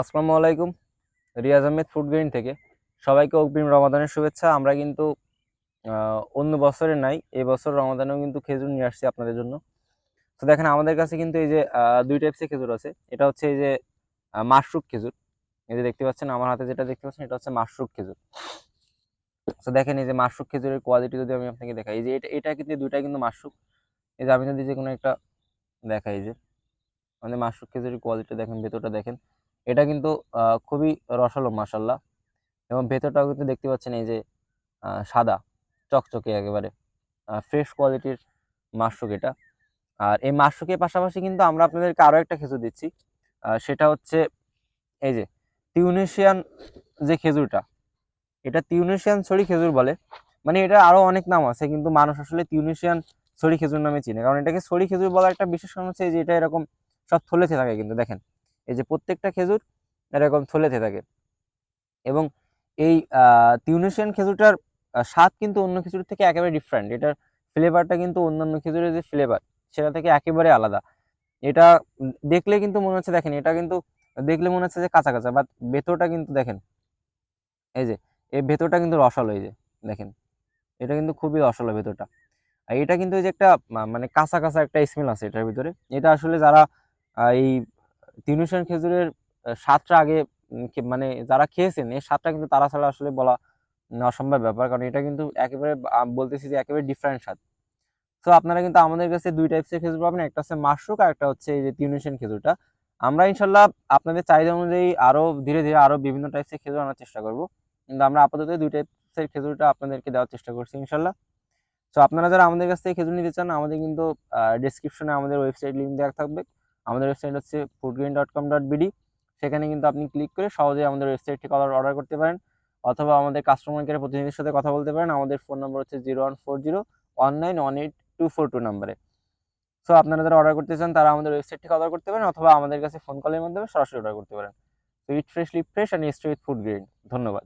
আসসালামু আলাইকুম, Riaz Ahmed food grain থেকে। সবাইকে অগ্রিম রমাদানের শুভেচ্ছা। আমরা কিন্তু অন্য বছরে নাই, এই বছর রমাদানেও কিন্তু খেজুর নিয়ে আসছি আপনাদের জন্য। তো দেখেন, আমাদের কাছে কিন্তু এই যে দুই টাইপসের খেজুর আছে। এটা হচ্ছে এই যে মাশরুক খেজুর। এই যে দেখতে পাচ্ছেন, আমার হাতে যেটা দেখতে পাচ্ছেন, এটা হচ্ছে মাশরুক খেজুর। তো দেখেন, এই যে মাশরুক খেজুরের কোয়ালিটি যদি আমি আপনাকে দেখাই, এই যে এটা এটা কিন্তু, দুইটা কিন্তু মাশরুক এই যে আমি যদি যে কোনো একটা দেখাই যে। মানে মাশরুক খেজুরের কোয়ালিটি দেখেন, ভেতরটা দেখেন। এটা কিন্তু খুবই রসালো মাসাল্লাহ এবং ভেতরটাও কিন্তু দেখতে পাচ্ছেন এই যে সাদা, চকচকে একেবারে। ফ্রেশ কোয়ালিটির মাশরুক এটা। আর এই মাশরুকের পাশাপাশি কিন্তু আমরা আপনাদেরকে আরও একটা খেজুর দিচ্ছি। সেটা হচ্ছে এই যে টিউনিশিয়ান যে খেজুরটা, এটা টিউনিশিয়ান ছড়ি খেজুর বলে। মানে এটা আরও অনেক নাম আছে, কিন্তু মানুষ আসলে টিউনিশিয়ান ছড়ি খেজুর নামে চিনে। কারণ এটাকে ছড়ি খেজুর বলার একটা বিশেষ কারণ হচ্ছে যে, এটা এরকম সব থলেতে থাকে কিন্তু, দেখেন। এই যে প্রত্যেকটা খেজুর এরকম থলেতে থাকে। এবং এই টিউনিশিয়ান খেজুরটার স্বাদ কিন্তু অন্য খেজুর থেকে একেবারে ডিফারেন্ট এটার ফ্লেভারটা কিন্তু অন্যান্য খেজুরের যে ফ্লেভার সেটা থেকে একেবারে আলাদা। এটা দেখলে কিন্তু মনে হচ্ছে, দেখেন, এটা কিন্তু দেখলে মনে হচ্ছে যে কাঁচা কাঁচা বাট ভেতরটা কিন্তু দেখেন, এই যে, এই ভেতরটা কিন্তু রসালো, এই যে, দেখেন, এটা কিন্তু খুবই রসালো ভেতরটা। আর এটা কিন্তু যে একটা মানে কাঁচা কাঁচা একটা স্মেল আছে এটার ভিতরে। এটা আসলে যারা এই তিনুশান খেজুরের স্বাদটা আগে মানে যারা খেয়েছেন, এই স্বাদটা কিন্তু তারা ছাড়া আসলে বলা অসম্ভব ব্যাপার। কারণ এটা কিন্তু একেবারে বলতেছি যে একেবারে ডিফারেন্ট স্বাদ। তো আপনারা কিন্তু আমাদের কাছে দুই টাইপসের খেজুর পাবেন। একটা হচ্ছে মাশরুক আর একটা হচ্ছে এই যে তিউনিশিয়ান খেজুরটা। আমরা ইনশাল্লাহ আপনাদের চাহিদা অনুযায়ী আরও, ধীরে ধীরে আরও বিভিন্ন টাইপসের খেজুর আনার চেষ্টা করব। কিন্তু আমরা আপাতত দুই টাইপসের খেজুরটা আপনাদেরকে দেওয়ার চেষ্টা করছি ইনশাল্লাহ। তো আপনারা যারা আমাদের কাছ থেকে খেজুর নিতে চান, আমাদের কিন্তু ডিসক্রিপশনে আমাদের ওয়েবসাইট লিঙ্ক দেওয়া থাকবে। আমাদের ওয়েবসাইট হচ্ছে food green dot com dot BD সেখানে কিন্তু আপনি ক্লিক করে সহজে আমাদের ওয়েবসাইট থেকে অর্ডার করতে পারেন, অথবা আমাদের কাস্টমার কেয়ার প্রতিনিধির সাথে কথা বলতে পারেন, আমাদের ফোন নম্বর হচ্ছে zero one four zero one nine one eight two four two নাম্বারে সো আপনারা যারা অর্ডার করতে চান, তারা আমাদের ওয়েবসাইট থেকে অর্ডার করতে পারেন, অথবা আমাদের কাছে ফোন কলের মাধ্যমে সরাসরি অর্ডার করতে পারেন। তো eat fresh live fresh and street food green ধন্যবাদ।